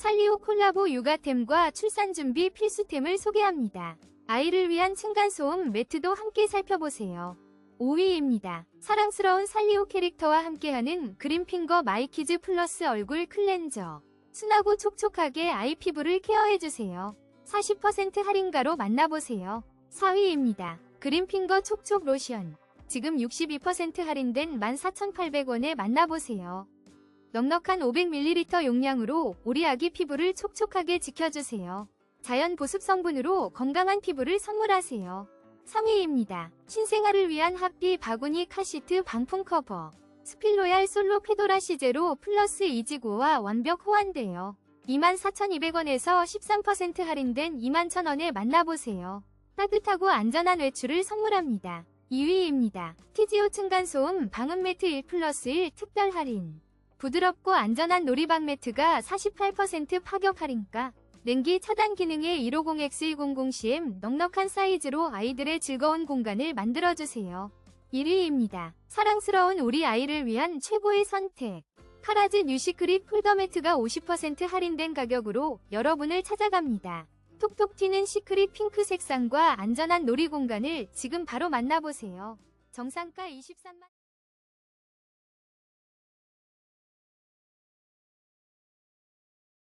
살리오 콜라보 육아템과 출산 준비 필수템을 소개합니다. 아이를 위한 층간소음 매트도 함께 살펴보세요. 5위입니다. 사랑스러운 살리오 캐릭터와 함께하는 그린핑거 마이키즈 플러스 얼굴 클렌저. 순하고 촉촉하게 아이 피부를 케어해주세요. 40% 할인가로 만나보세요. 4위입니다. 그린핑거 촉촉 로션. 지금 62% 할인된 14,800원에 만나보세요. 넉넉한 500ml 용량으로 우리 아기 피부를 촉촉하게 지켜주세요. 자연 보습 성분으로 건강한 피부를 선물하세요. 3위입니다. 신생아를 위한 하피 바구니 카시트 방풍 커버. 스필로얄 솔로 페도라 시제로 플러스 이지고와 완벽 호환돼요. 24,200원에서 13% 할인된 21,000원에 만나보세요. 따뜻하고 안전한 외출을 선물합니다. 2위입니다. TGO 층간소음 방음 매트 1 플러스 1 특별 할인. 부드럽고 안전한 놀이방 매트가 48% 파격 할인가. 냉기 차단 기능의 150X100CM 넉넉한 사이즈로 아이들의 즐거운 공간을 만들어주세요. 1위입니다. 사랑스러운 우리 아이를 위한 최고의 선택. 카라즈 뉴시크릿 폴더 매트가 50% 할인된 가격으로 여러분을 찾아갑니다. 톡톡 튀는 시크릿 핑크 색상과 안전한 놀이 공간을 지금 바로 만나보세요. 정상가 23만